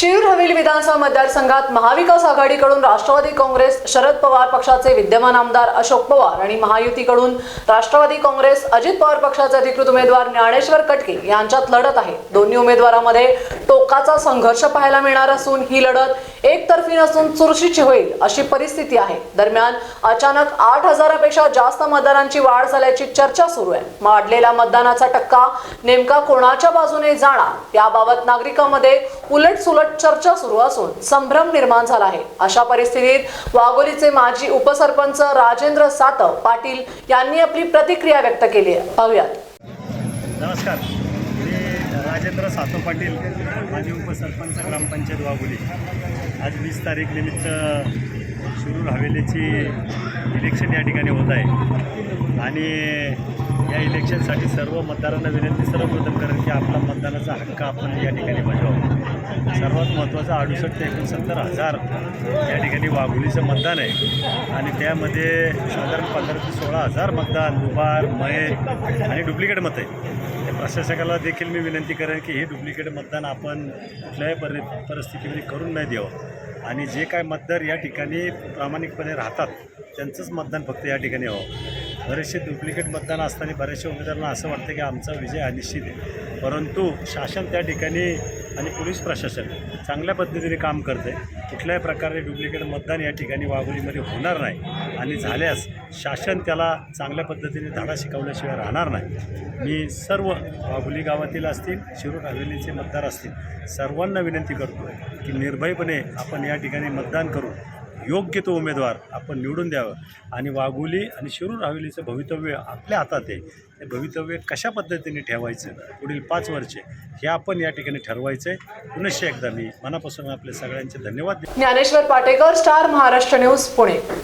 शिरूर हवेली विधानसभा मतदारसंघात महाविकास आघाडीकडून राष्ट्रवादी काँग्रेस शरद पवार पक्षाचे विद्यमान आमदार अशोक पवार आणि महायुतीकडून राष्ट्रवादी काँग्रेस अजित पवार पक्षाचे अधिकृत उमेदवार ज्ञानेश्वर कटके यांच्यात लढत आहे. दोन्ही उमेदवारांमध्ये टोकाचा संघर्ष पाहायला मिळणार असून ही लढत एकतर्फी नसून चुरशीची होईल अशी परिस्थिती आहे. दरम्यान अचानक आठ हजारापेक्षा जास्त मतदारांची वाढ झाल्याची चर्चा सुरू आहे. वाढलेला मतदानाचा टक्का नेमका कोणाच्या बाजूने जाणार? याबाबत नागरिकांमध्ये उलट सुलट चर्चा सुरू असून संभ्रम निर्माण झाला आहे. अशा परिस्थितीत वाघोलीचे माजी उपसरपंच राजेंद्र सातव पाटील यांनी आपली प्रतिक्रिया व्यक्त केली आहे. पाहूयात. नमस्कार. मी राजेंद्र सातव पाटील माजी उपसरपंच ग्रामपंचायत वाघोली. आज वीस तारीख निमित्त शिरूर हवेलीची इलेक्शन या ठिकाणी होत आहे. आणि या इलेक्शनसाठी सर्व मतदारांना विनंती सर्वप्रथम करेन की आपला मतदानाचा हक्क आपण या ठिकाणी बजावा सर्वात महत्त्वाचं अडुसष्ट ते एकोणसत्तर हजार या ठिकाणी वाघोलीचं मतदान आहे. आणि त्यामध्ये साधारण पंधरा ते सोळा हजार मतदान दुबार मय आणि डुप्लिकेट मत आहे प्रशासकाला देखील मी विनंती करेन की हे डुप्लिकेट मतदान आपण कुठल्याही परि परिस्थितीमध्ये करून नाही द्यावं आणि जे काय मतदार या ठिकाणी प्रामाणिकपणे राहतात त्यांचंच मतदान फक्त या ठिकाणी हवं. बरेचसे डुप्लिकेट मतदान असताना बऱ्याचशा उमेदवारांना असं वाटतं की आमचा विजय अनिश्चित आहे. परंतु शासन त्या ठिकाणी आणि पोलीस प्रशासन चांगल्या पद्धतीने काम करते कुठल्याही प्रकारे डुप्लिकेट मतदान या ठिकाणी वाघोलीमध्ये होणार नाही. आणि झाल्यास शासन त्याला चांगल्या पद्धतीने धडा शिकवल्याशिवाय राहणार नाही. मी सर्व वाघोली गावातील असतील शिरूर हवेलीचे मतदार असतील सर्वांना विनंती करतो की निर्भयपणे आपण या ठिकाणी मतदान करू योग्य तो उमेदवार आपण निवडून द्यावं. आणि वाघोली आणि शिरूर हवेलीचं भवितव्य आपल्या हातात आहे. ते भवितव्य कशा पद्धतीने ठेवायचं? पुढील पाच वर्षे हे आपण या ठिकाणी ठरवायचं आहे पुनश्च एकदा मी मनापासून आपल्या सगळ्यांचे धन्यवाद ज्ञानेश्वर पाटेकर स्टार महाराष्ट्र न्यूज पुणे.